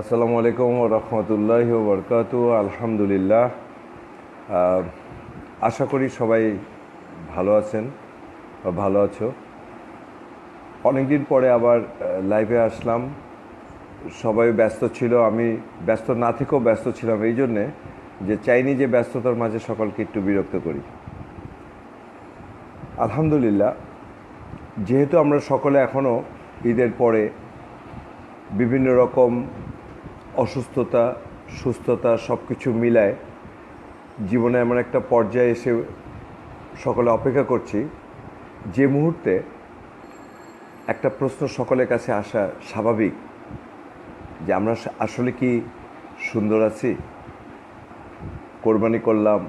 আসসালামু আলাইকুম রহমতুল্লাহ বরকাত আলহামদুলিল্লাহ। আশা করি সবাই ভালো আছেন বা ভালো আছো। অনেকদিন পরে আবার লাইভে আসলাম। সবাই ব্যস্ত ছিল, আমি ব্যস্ত না থেকেও ব্যস্ত ছিলাম এই জন্যে যে চাইনি যে ব্যস্ততার মাঝে সকলকে একটু বিরক্ত করি। আলহামদুলিল্লাহ, যেহেতু আমরা সকলে এখনও ঈদের পরে বিভিন্ন রকম অসুস্থতা, সুস্থতা সব কিছু মিলায় জীবনে এমন একটা পর্যায়ে এসে সকলে অপেক্ষা করছি। যে মুহূর্তে একটা প্রশ্ন সকলের কাছে আসা স্বাভাবিক যে আমরা আসলে কি সুন্দর আছি? কোরবানি করলাম,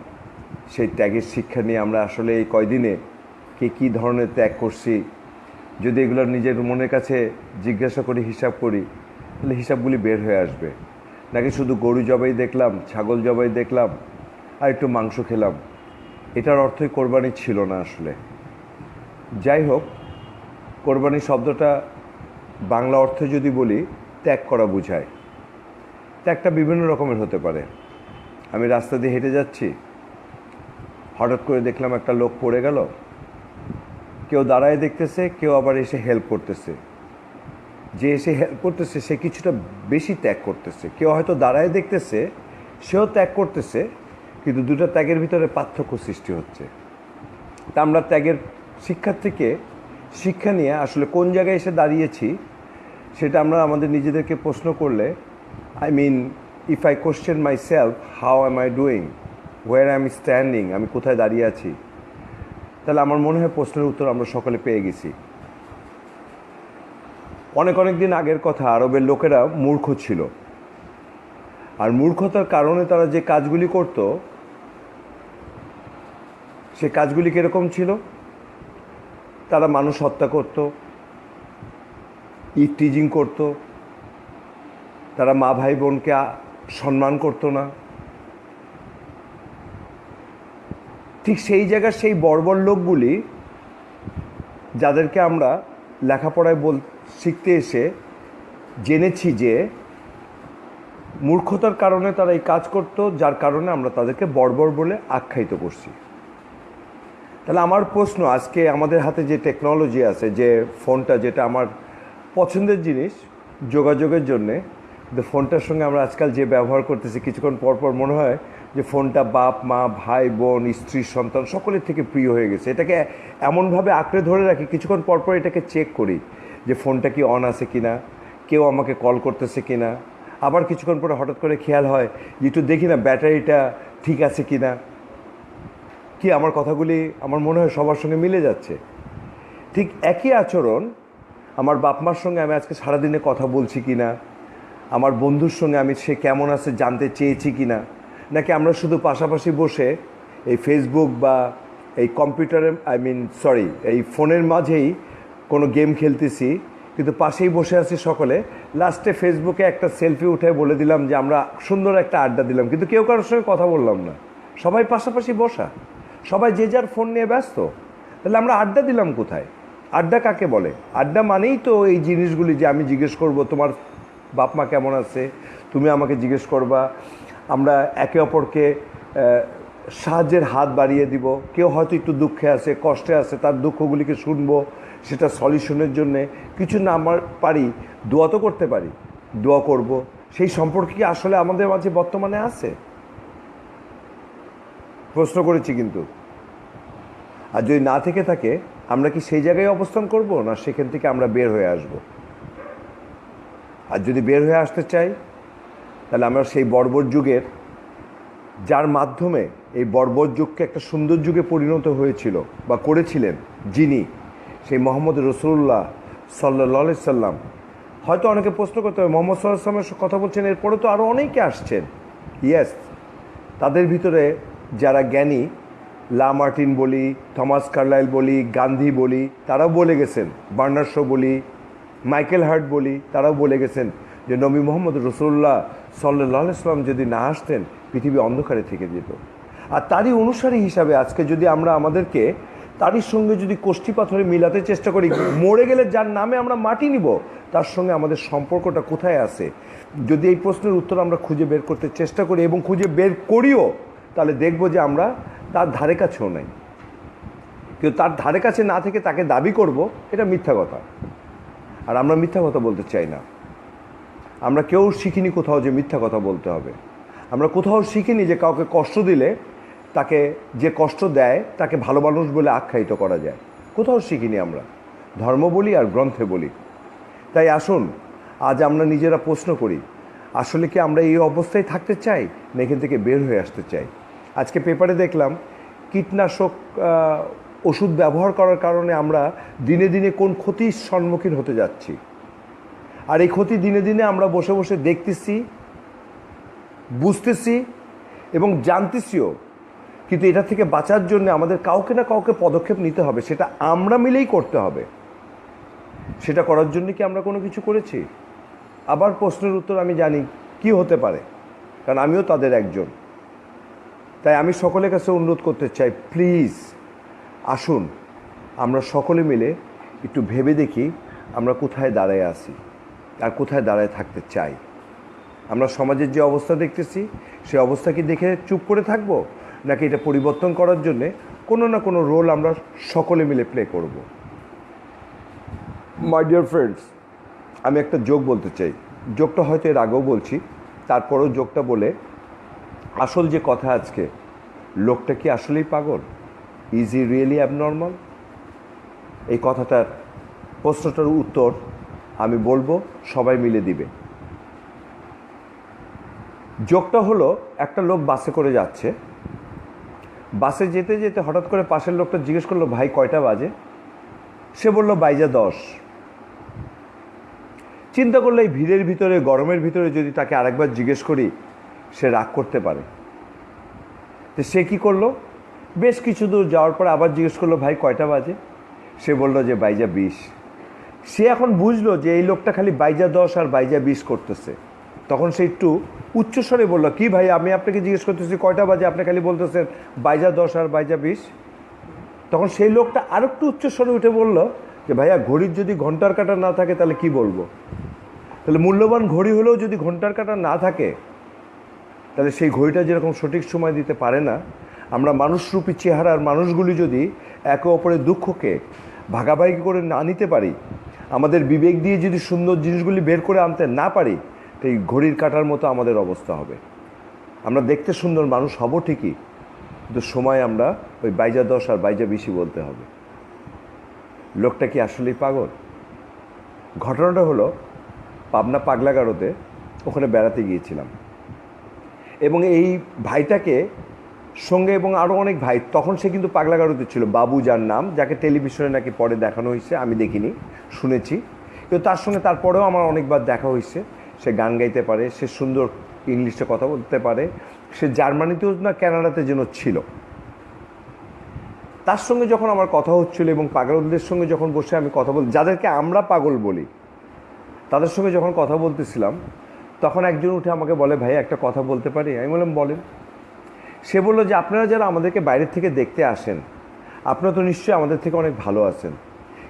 সেই ত্যাগের শিক্ষা নিয়ে আমরা আসলে এই কয়দিনে কে কী ধরনের ত্যাগ করছি? যদি এগুলো নিজের মনের কাছে জিজ্ঞাসা করি, হিসাব করি তাহলে হিসাবগুলি বের হয়ে আসবে। নাকি শুধু গরু জবাই দেখলাম, ছাগল জবাই দেখলাম, আর একটু মাংস খেলাম? এটার অর্থই কোরবানি ছিল না আসলে। যাই হোক, কোরবানি শব্দটা বাংলা অর্থে যদি বলি, ত্যাগ করা বোঝায়। ত্যাগটা বিভিন্ন রকমের হতে পারে। আমি রাস্তা দিয়ে হেঁটে যাচ্ছি। হঠাৎ করে দেখলাম একটা লোক পড়ে গেল। কেউ দাঁড়ায় দেখতেছে, কেউ আবার এসে হেল্প করতেছে। যে এসে হেল্প করতেছে, সে কিছুটা বেশি ত্যাগ করতেছে। কেউ হয়তো দাঁড়ায় দেখতেছে, সেও ত্যাগ করতেছে, কিন্তু দুটো ত্যাগের ভিতরে পার্থক্য সৃষ্টি হচ্ছে। তা আমরা ত্যাগের শিক্ষার থেকে শিক্ষা নিয়ে আসলে কোন জায়গায় এসে দাঁড়িয়েছি, সেটা আমরা আমাদের নিজেদেরকে প্রশ্ন করলে I mean if I question myself how am I doing where I am standing আমি কোথায় দাঁড়িয়ে আছি? তাহলে আমার মনে হয় প্রশ্নের উত্তর আমরা সকলে পেয়ে গেছি। অনেক অনেক দিন আগের কথা, আরবের লোকেরা মূর্খ ছিল। আর মূর্খতার কারণে তারা যে কাজগুলি করত, সে কাজগুলি কীরকম ছিল? তারা মানুষ হত্যা করত ইট টিজিং করত, তারা মা ভাই বোনকে সম্মান করতো না। ঠিক সেই জায়গার সেই বর্বর লোকগুলি, যাদেরকে আমরা লেখাপড়ায় বল শিখতে এসে জেনেছি যে মূর্খতার কারণে তারা এই কাজ করত, যার কারণে আমরা তাদেরকে বর্বর বলে আখ্যায়িত করছি। তাহলে আমার প্রশ্ন, আজকে আমাদের হাতে যে টেকনোলজি আছে, যে ফোনটা যেটা আমার পছন্দের জিনিস, যোগাযোগের জন্যে কিন্তু ফোনটার সঙ্গে আমরা আজকাল যে ব্যবহার করতেছি, কিছুক্ষণ পর পর মনে হয় যে ফোনটা বাপ, মা, ভাই, বোন, স্ত্রী, সন্তান সকলের থেকে প্রিয় হয়ে গেছে। এটাকে এমনভাবে আঁকড়ে ধরে রাখি, কিছুক্ষণ পর পর এটাকে চেক করি। যে ফোনটা কি অন আছে কি না কেউ আমাকে কল করতেছে কি না আবার কিছুক্ষণ পরে হঠাৎ করে খেয়াল হয়, যে একটু দেখি না ব্যাটারিটা ঠিক আছে কি না কি আমার কথাগুলি আমার মনে হয় সবার সঙ্গে মিলে যাচ্ছে। ঠিক একই আচরণ, আমার বাপ মার সঙ্গে আমি আজকে সারাদিনে কথা বলছি কি না আমার বন্ধুর সঙ্গে আমি সে কেমন আছে জানতে চেয়েছি কি না নাকি আমরা শুধু পাশাপাশি বসে এই ফেসবুক বা এই কম্পিউটারে আই মিন সরি এই ফোনের মাঝেই কোনো গেম খেলতেছি, কিন্তু পাশেই বসে আছি সকলে। লাস্টে ফেসবুকে একটা সেলফি উঠে বলে দিলাম যে, আমরা সুন্দর একটা আড্ডা দিলাম। কিন্তু কেউ কারোর সঙ্গে কথা বললাম না। সবাই পাশাপাশি বসা। সবাই যে যার ফোন নিয়ে ব্যস্ত। তাহলে আমরা আড্ডা দিলাম কোথায়? আড্ডা কাকে বলে? আড্ডা মানেই তো এই জিনিসগুলি যে আমি জিজ্ঞেস করব, তোমার বাপ মা কেমন আছে? তুমি আমাকে জিজ্ঞেস করবা। আমরা একে অপরকে সাহায্যের হাত বাড়িয়ে দিব। কেউ হয়তো একটু দুঃখে আছে, কষ্টে আছে, তার দুঃখগুলিকে শুনব, সেটা সলিউশনের জন্যে। কিছু না আমার পারি, দোয়া তো করতে পারি, দোয়া করব। সেই সম্পর্ক কি আসলে আমাদের মাঝে বর্তমানে আছে? প্রশ্ন করেছি কিন্তু। আর যদি না থেকে থাকে, আমরা কি সেই জায়গায় অবস্থান করব, না সেখান থেকে আমরা বের হয়ে আসব? আর যদি বের হয়ে আসতে চাই, তাহলে আমরা সেই বর্বর যুগের যার মাধ্যমে এই বর্বর যুগকে একটা সুন্দর যুগে পরিণত হয়েছিল বা করেছিলেন যিনি সেই মোহাম্মদ রসুল্লাহ সাল্লা সাল্লাম। হয়তো অনেকে প্রশ্ন করতে হবে, মোহাম্মদ সাল্লাহ সাল্লামের কথা বলছেন, এরপরে তো আরও অনেকে আসছেন। ইয়েস তাদের ভিতরে যারা জ্ঞানী, লা মার্টিন বলি, থমাস কার্লাইল বলি, গান্ধী বলি, তারাও বলে গেছেন বার্নার শো বলি, মাইকেল হার্ট বলি, তারাও বলে গেছেন যে নবী মোহাম্মদ রসুল্লাহ সাল্লাহ ইসলাম যদি না আসতেন, পৃথিবী অন্ধকারে থেকে যেত। আর তারই অনুসারী হিসাবে আজকে যদি আমরা আমাদেরকে তারই সঙ্গে যদি কোষ্ঠী পাথরে মিলাতে চেষ্টা করি, মরে গেলে যার নামে আমরা মাটি নিব, তার সঙ্গে আমাদের সম্পর্কটা কোথায় আছে? যদি এই প্রশ্নের উত্তর আমরা খুঁজে বের করতে চেষ্টা করি এবং খুঁজে বের করিও, তাহলে দেখব যে আমরা তার ধারে কাছেও নাই। কিন্তু তার ধারে কাছে না থেকে তাকে দাবি করব, এটা মিথ্যা কথা। আর আমরা মিথ্যা কথা বলতে চাই না। আমরা কেউ শিখিনি কোথাও যে মিথ্যা কথা বলতে হবে। আমরা কোথাও শিখিনি যে কাউকে কষ্ট দিলে তাকে যে কষ্ট দেয় তাকে ভালো মানুষ বলে আখ্যায়িত করা যায়। কোথাও শিখিনি আমরা। ধর্ম বলি আর গ্রন্থে বলি। তাই আসুন, আজ আমরা নিজেরা প্রশ্ন করি, আসলে কি আমরা এই অবস্থায় থাকতে চাই না এখান থেকে বের হয়ে আসতে চাই? আজকে পেপারে দেখলাম, কীটনাশক ওষুধ ব্যবহার করার কারণে আমরা দিনে দিনে কোন ক্ষতির সম্মুখীন হতে যাচ্ছি। আর এই ক্ষতি দিনে দিনে আমরা বসে বসে দেখতেছি, বুঝতেছি এবং জানতেছিও। কিন্তু এটা থেকে বাঁচার জন্য আমাদের কাউকে না কাউকে পদক্ষেপ নিতে হবে, সেটা আমরা মিলেই করতে হবে। সেটা করার জন্য কি আমরা কোনো কিছু করেছি? আবার প্রশ্নের উত্তর আমি জানি কি হতে পারে, কারণ আমিও তাদের একজন। তাই আমি সকলের কাছে অনুরোধ করতে চাই, প্লিজ আসুন, আমরা সকলে মিলে একটু ভেবে দেখি আমরা কোথায় দাঁড়ায় আছি। আর কোথায় দাঁড়ায় থাকতে চাই? আমরা সমাজের যে অবস্থা দেখতেছি সেই অবস্থা কি দেখে চুপ করে থাকব? নাকি এটা পরিবর্তন করার জন্যে কোনো না কোনো রোল আমরা সকলে মিলে প্লে করব? মাই ডিয়ার ফ্রেন্ডস আমি একটা যোগ বলতে চাই। যোগটা হয়তো এর আগেও বলছি, তারপরেও যোগটা বলে, আসল যে কথা আজকে, লোকটা কি আসলেই পাগল? ইজ ই রিয়েলি অ্যাবনর্মাল এই কথাটার প্রশ্নটার উত্তর আমি বলব, সবাই মিলে দিবে। যোগটা হলো, একটা লোক বাসে করে যাচ্ছে। বাসে যেতে যেতে হঠাৎ করে পাশের লোকটা জিজ্ঞেস করল, ভাই, কয়টা বাজে? সে বলল, বাইজা দশ। চিন্তা করলে এই ভিড়ের ভিতরে, গরমের ভিতরে যদি তাকে আরেকবার জিজ্ঞেস করি, সে রাগ করতে পারে। তো সে কি করল? বেশ কিছু দূর যাওয়ার পর আবার জিজ্ঞেস করল, ভাই, কয়টা বাজে? সে বলল যে, বাইজা বিশ। সে এখন বুঝলো যে এই লোকটা খালি বাইজা দশ আর বাইজা বিশ করতেছে। তখন সে একটু উচ্চস্বরে বলল, কি ভাই, আমি আপনাকে জিজ্ঞেস করতেছি, কয়টা বাজে? আপনি খালি বলতেছেন বাইজা দশ আর বাইজা বিশ? তখন সেই লোকটা আর একটু উচ্চস্বরে উঠে বলল যে, ভাইয়া, ঘড়ির যদি ঘণ্টার কাটা না থাকে, তাহলে কি বলব? তাহলে মূল্যবান ঘড়ি হলেও যদি ঘণ্টার কাটা না থাকে, তাহলে সেই ঘড়িটা যেরকম সঠিক সময় দিতে পারে না, আমরা মানুষরূপী চেহারার মানুষগুলি যদি একে অপরের দুঃখকে ভাগাভাগি করে না নিতে পারি আমাদের বিবেক দিয়ে যদি সুন্দর জিনিসগুলি বের করে আনতে না পারি এই ঘড়ির কাটার মতো আমাদের অবস্থা হবে। আমরা দেখতে সুন্দর মানুষ হব ঠিকই, কিন্তু সময় আমরা ওই বাইজা দশ আর বাইজা বেশি বলতে হবে। লোকটা কি আসলেই পাগল? ঘটনাটা হলো, পাবনা পাগলাগারোতে ওখানে বেড়াতে গিয়েছিলাম। এবং এই ভাইটাকে সঙ্গে এবং আরও অনেক ভাই, তখন সে কিন্তু পাগলাগারোতে ছিল। বাবু যার নাম, যাকে টেলিভিশনে নাকি পরে দেখানো হয়েছে, আমি দেখিনি, শুনেছি। কিন্তু তার সঙ্গে তারপরেও আমার অনেকবার দেখা হয়েছে। সে গান গাইতে পারে, সে সুন্দর ইংলিশে কথা বলতে পারে, সে জার্মানিতেও না কানাডাতে যেন ছিল। তার সঙ্গে যখন আমার কথা হচ্ছিল এবং পাগলদের সঙ্গে যখন বসে আমি কথা বল, যাদেরকে আমরা পাগল বলি, তাদের সঙ্গে যখন কথা বলতেছিলাম, তখন একজন উঠে আমাকে বলে ভাই একটা কথা বলতে পারি? আমি বললাম, বলেন। সে বলল যে আপনারা যারা আমাদেরকে বাইরের থেকে দেখতে আসেন। আপনারা তো নিশ্চয়ই আমাদের থেকে অনেক ভালো আছেন।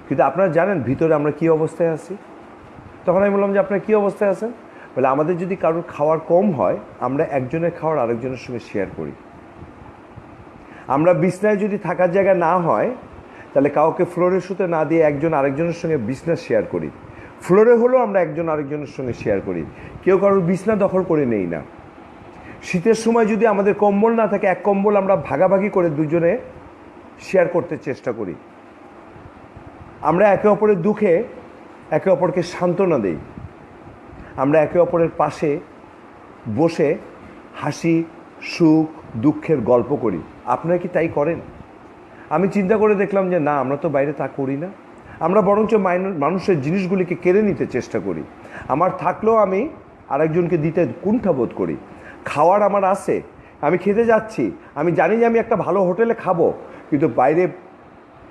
কিন্তু আপনারা জানেন ভিতরে আমরা কী অবস্থায় আছি? তখন আমি বললাম যে আপনারা কী অবস্থায় আছেন? বলে, আমাদের যদি কারোর খাওয়ার কম হয়, আমরা একজনের খাওয়ার আরেকজনের সঙ্গে শেয়ার করি। আমরা বিছনায় যদি থাকার জায়গা না হয়, তাহলে কাউকে ফ্লোরে শুতে না দিয়ে একজন আরেকজনের সঙ্গে বিছনা শেয়ার করি। ফ্লোরে হলেও আমরা একজন আরেকজনের সঙ্গে শেয়ার করি। কেউ কারোর বিছনা দখল করে নেই না। শীতের সময় যদি আমাদের কম্বল না থাকে, এক কম্বল আমরা ভাগাভাগি করে দুজনে শেয়ার করতে চেষ্টা করি। আমরা একে অপরের দুঃখে একে অপরকে সান্ত্বনা দেই। আমরা একে অপরের পাশে বসে হাসি, সুখ, দুঃখের গল্প করি। আপনারা কি তাই করেন? আমি চিন্তা করে দেখলাম যে না, আমরা তো বাইরে তা করি না। আমরা বরঞ্চ মানুষের জিনিসগুলিকে কেড়ে নিতে চেষ্টা করি। আমার থাকলেও আমি আরেকজনকে দিতে কুণ্ঠাবোধ করি। খাওয়ার আমার আছে, আমি খেতে যাচ্ছি, আমি জানি যে আমি একটা ভালো হোটেলে খাব, কিন্তু বাইরে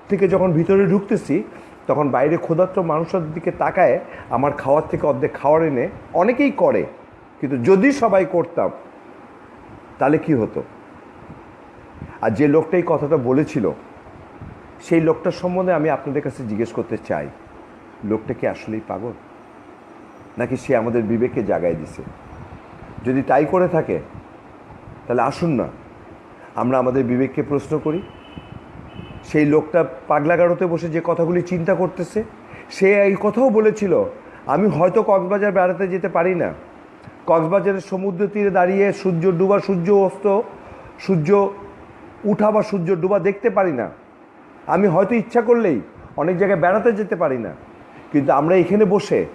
থেকে যখন ভিতরে ঢুকতেছি, তখন বাইরে ক্ষুধার্ত মানুষের দিকে তাকায়, আমার খাওয়ার থেকে অর্ধেক খাওয়ার এনে অনেকেই করে, কিন্তু যদি সবাই করতাম, তাহলে কি হতো? আর যে লোকটা এই কথাটা বলেছিল, সেই লোকটার সম্বন্ধে আমি আপনাদের কাছে জিজ্ঞেস করতে চাই, লোকটা কি আসলেই পাগল? নাকি সে আমাদের বিবেককে জাগায় দিছে? যদি তাই করে থাকে, তাহলে আসুন না। আমরা আমাদের বিবেককে প্রশ্ন করি। সেই লোকটা পাগলাগারোতে বসে যে কথাগুলি চিন্তা করতেছে, সে এই কথাও বলেছিল, আমি হয়তো কক্সবাজার বেড়াতে যেতে পারি না। কক্সবাজারের সমুদ্র তীরে দাঁড়িয়ে সূর্য ডুবা সূর্য অস্ত, সূর্য উঠা বা সূর্য ডুবা দেখতে পারি না। আমি হয়তো ইচ্ছা করলেই অনেক জায়গায় বেড়াতে যেতে পারি না। কিন্তু আমরা এখানে বসে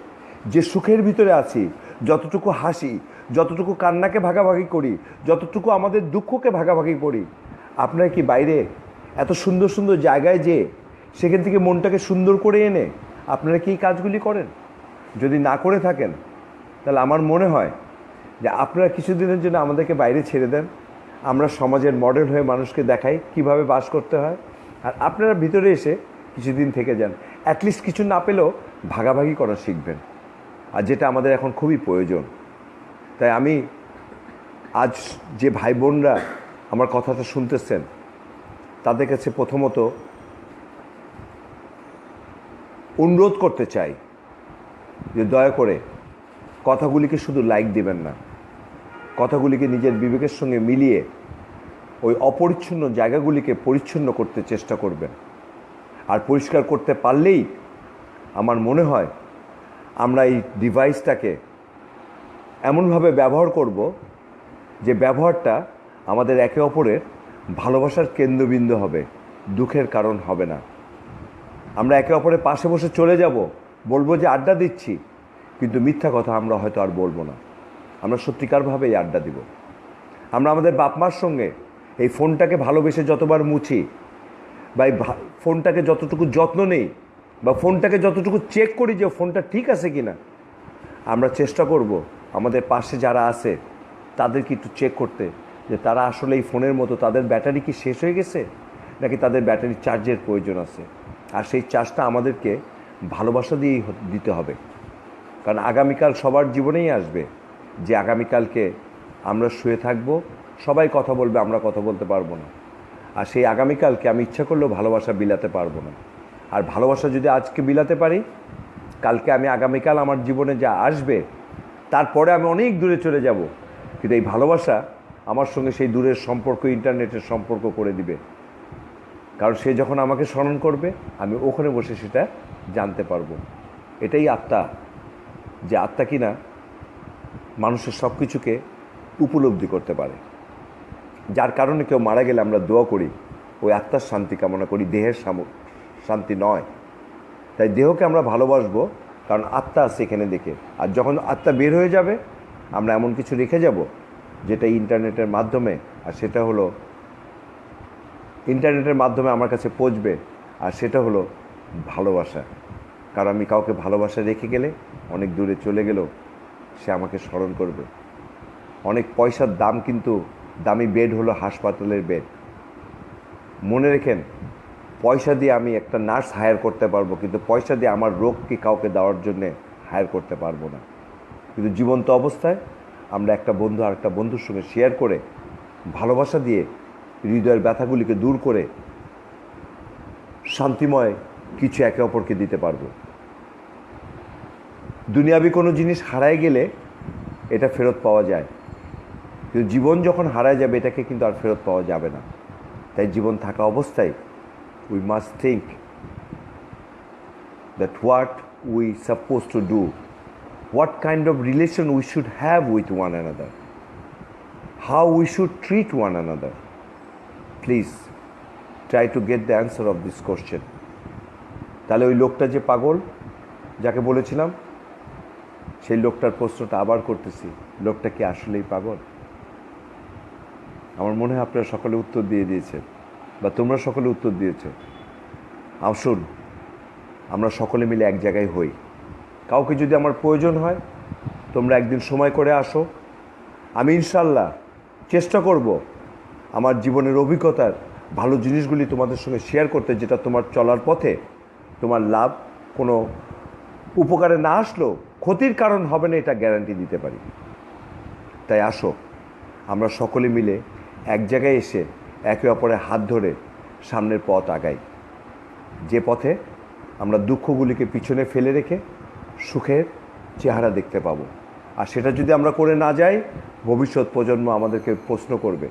যে সুখের ভিতরে আছি যতটুকু হাসি, যতটুকু কান্নাকে ভাগাভাগি করি, যতটুকু আমাদের দুঃখকে ভাগাভাগি করি, আপনারা কি বাইরে এত সুন্দর সুন্দর জায়গায় যে সেখান থেকে মনটাকে সুন্দর করে এনে আপনারা কি এই কাজগুলি করেন? যদি না করে থাকেন, তাহলে আমার মনে হয় যে আপনারা কিছুদিনের জন্য আমাদেরকে বাইরে ছেড়ে দেন। আমরা সমাজের মডেল হয়ে মানুষকে দেখাই কীভাবে বাস করতে হয়। আর আপনারা ভিতরে এসে কিছুদিন থেকে যান। অ্যাটলিস্ট কিছু না পেলেও ভাগাভাগি করা শিখবেন। আর যেটা আমাদের এখন খুবই প্রয়োজন। তাই আমি আজ যে ভাই বোনরা আমার কথাটা শুনতেছেন, তাদের কাছে প্রথমত অনুরোধ করতে চাই যে দয়া করে কথাগুলিকে শুধু লাইক দিবেন না। কথাগুলিকে নিজের বিবেকের সঙ্গে মিলিয়ে ওই অপরিচ্ছন্ন জায়গাগুলিকে পরিচ্ছন্ন করতে চেষ্টা করবেন। আর পরিষ্কার করতে পারলেই আমার মনে হয় আমরা এই ডিভাইসটাকে এমনভাবে ব্যবহার করব যে ব্যবহারটা আমাদের একে অপরের ভালোবাসার কেন্দ্রবিন্দু হবে, দুঃখের কারণ হবে না। আমরা একে অপরের পাশে বসে চলে যাব, বলব যে আড্ডা দিচ্ছি, কিন্তু মিথ্যা কথা আমরা হয়তো আর বলব না। আমরা সত্যিকারভাবে এই আড্ডা দিব। আমরা আমাদের বাপ মার সঙ্গে এই ফোনটাকে ভালোবেসে যতবার মুছি, বা এই ফোনটাকে যতটুকু যত্ন নেই বা ফোনটাকে যতটুকু চেক করি যে ফোনটা ঠিক আছে কি না আমরা চেষ্টা করব আমাদের পাশে যারা আছে তাদেরকে একটু চেক করতে যে তারা আসলে এই ফোনের মতো তাদের ব্যাটারি কি শেষ হয়ে গেছে নাকি তাদের ব্যাটারি চার্জের প্রয়োজন আছে। আর সেই চার্জটা আমাদেরকে ভালোবাসা দিয়েই দিতে হবে। কারণ আগামীকাল সবার জীবনেই আসবে যে আগামীকালকে আমরা শুয়ে থাকব, সবাই কথা বলবে, আমরা কথা বলতে পারব না। আর সেই আগামীকালকে আমি ইচ্ছা করলেও ভালোবাসা বিলাতে পারব না। আর ভালোবাসা যদি আজকে বিলাতে পারি, কালকে আমি আগামীকাল আমার জীবনে যা আসবে, তারপরে আমি অনেক দূরে চলে যাব। কিন্তু এই ভালোবাসা আমার সঙ্গে সেই দূরের সম্পর্ক, ইন্টারনেটের সম্পর্ক করে দিবে। কারণ সে যখন আমাকে স্মরণ করবে, আমি ওখানে বসে সেটা জানতে পারব। এটাই আত্মা, যে আত্মা কিনা মানুষের সব কিছুকে উপলব্ধি করতে পারে। যার কারণে কেউ মারা গেলে আমরা দোয়া করি, ওই আত্মার শান্তি কামনা করি, দেহের শান্তি নয়। তাই দেহকে আমরা ভালোবাসবো, কারণ আত্মা আছে এখানে দেখে। আর যখন আত্মা বের হয়ে যাবে, আমরা এমন কিছু রেখে যাব, যেটা ইন্টারনেটের মাধ্যমে, আর সেটা হলো ইন্টারনেটের মাধ্যমে আমার কাছে পৌঁছবে, আর সেটা হলো ভালোবাসা। কারণ আমি কাউকে ভালোবাসা রেখে গেলে, অনেক দূরে চলে গেলেও সে আমাকে স্মরণ করবে। অনেক পয়সার দাম কিন্তু দামি বেড হলো হাসপাতালের বেড। মনে রেখেন পয়সা দিয়ে আমি একটা নার্স হায়ার করতে পারব, কিন্তু পয়সা দিয়ে আমার রোগকে কাউকে দেওয়ার জন্যে হায়ার করতে পারব না। কিন্তু জীবন্ত অবস্থায় আমরা একটা বন্ধু আর একটা বন্ধুর সঙ্গে শেয়ার করে ভালোবাসা দিয়ে হৃদয়ের ব্যথাগুলিকে দূর করে শান্তিময় কিছু একে অপরকে দিতে পারব। দুনিয়াবি কোনো জিনিস হারায় গেলে এটা ফেরত পাওয়া যায়। কিন্তু জীবন যখন হারায় যাবে, এটাকে কিন্তু আর ফেরত পাওয়া যাবে না। তাই জীবন থাকা অবস্থায় we must think that what we supposed to do, what kind of relation we should have with one another, how we should treat one another. Please try to get the answer of this question. তাহলে ওই লোকটা যে পাগল যাকে বলেছিলাম সেই লোকটার প্রশ্নটা আবার করতেছি লোকটা কি আসলেই পাগল আমার মনে হয় আপনারা সকলে উত্তর দিয়ে দিয়েছেন বা তোমরা সকলে উত্তর দিয়েছ। আসুন আমরা সকলে মিলে এক জায়গায় হই। কাউকে যদি আমার প্রয়োজন হয়, তোমরা একদিন সময় করে আসো। আমি ইনশাল্লাহ চেষ্টা করব আমার জীবনের অভিজ্ঞতার ভালো জিনিসগুলি তোমাদের সঙ্গে শেয়ার করতে, যেটা তোমার চলার পথে তোমার লাভ কোনো উপকারে না আসলেও ক্ষতির কারণ হবে না, এটা গ্যারান্টি দিতে পারি। তাই আসো, আমরা সকলে মিলে এক জায়গায় এসে একে অপরের হাত ধরে সামনের পথ আগাই। যে পথে আমরা দুঃখগুলিকে পিছনে ফেলে রেখে সুখের চেহারা দেখতে পাবো। আর সেটা যদি আমরা করে না যাই, ভবিষ্যৎ প্রজন্ম আমাদেরকে প্রশ্ন করবে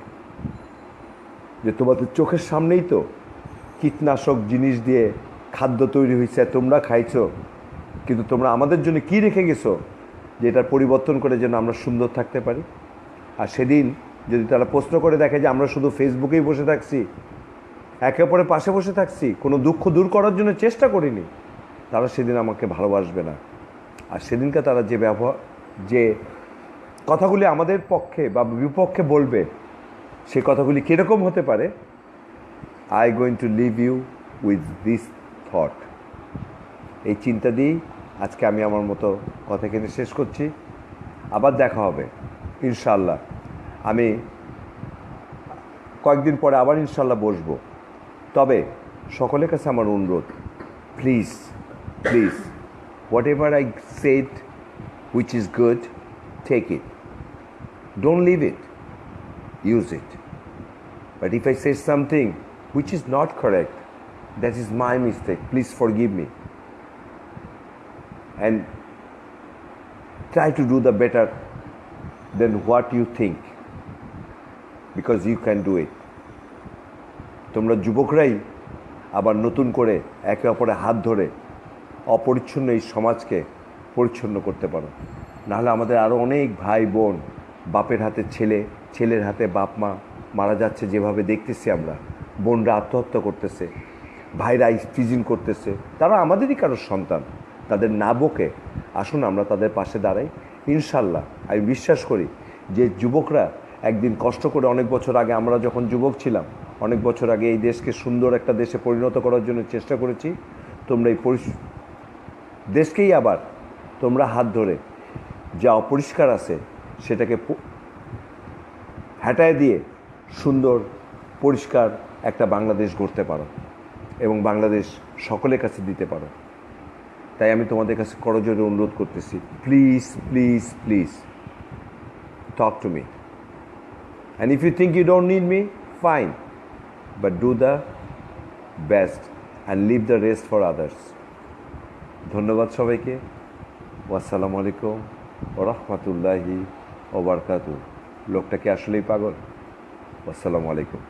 যে, তোমাদের চোখের সামনেই তো কীটনাশক জিনিস দিয়ে খাদ্য তৈরি হয়েছে তোমরা খাইছো, কিন্তু তোমরা আমাদের জন্য কি রেখে গেছো যে, এটার পরিবর্তন করে যেন আমরা সুন্দর থাকতে পারি? আর সেদিন যদি তারা প্রশ্ন করে দেখে যে আমরা শুধু ফেসবুকেই বসে থাকছি, একে অপরের পাশে বসে থাকছি, কোনো দুঃখ দূর করার জন্য চেষ্টা করিনি, তারা সেদিন আমাকে ভালোবাসবে না। আর সেদিনকে তারা যে ব্যবহার, যে কথাগুলি আমাদের পক্ষে বা বিপক্ষে বলবে সে কথাগুলি কীরকম হতে পারে? I going to leave you with this thought এই চিন্তা দিয়েই আজকে আমি আমার মতো কথা এখানে শেষ করছি। আবার দেখা হবে ইনশাল্লাহ আমি কয়েকদিন পরে আবার ইনশাল্লাহ বসবো তবে সকলের কাছে আমার অনুরোধ please please whatever I said which is good, take it. Don't leave it. Use it. But if I say something which is not correct, that is my mistake. Please forgive me. And try to do the better than what you think. Because you can do it. তোমরা যুবকরাই আবার নতুন করে একে অপরের হাত ধরে অপরিচ্ছন্ন এই সমাজকে পরিচ্ছন্ন করতে পারো। নাহলে আমাদের আরও অনেক ভাই বোন, বাপের হাতে ছেলে, ছেলের হাতে বাপ, মা মারা যাচ্ছে যেভাবে দেখতেছি আমরা। বোনরা আত্মহত্যা করতেছে, ভাইরা ফিজিং করতেছে। তারা আমাদেরই কারোর সন্তান। তাদের না বকে আসুন আমরা তাদের পাশে দাঁড়াই। ইনশাল্লাহ, আমি বিশ্বাস করি যে যুবকরা একদিন কষ্ট করে অনেক বছর আগে আমরা যখন যুবক ছিলাম, অনেক বছর আগে এই দেশকে সুন্দর একটা দেশে পরিণত করার জন্য চেষ্টা করেছি, তোমরা এই দেশকেই আবার তোমরা হাত ধরে যা অপরিষ্কার আছে সেটাকে হ্যাটায় দিয়ে সুন্দর, পরিষ্কার একটা বাংলাদেশ গড়তে পারো এবং বাংলাদেশ সকলের কাছে দিতে পারো। তাই আমি তোমাদের কাছে করজোরে অনুরোধ করতেছি please please please talk to me and if you think you don't need me fine but do the best and leave the rest for others ধন্যবাদ সবাইকে। আসসালামু আলাইকুম ও রহমতুল্লাহি ওবরকাতু লোকটা কি আসলেই পাগল? আসসালামু আলাইকুম।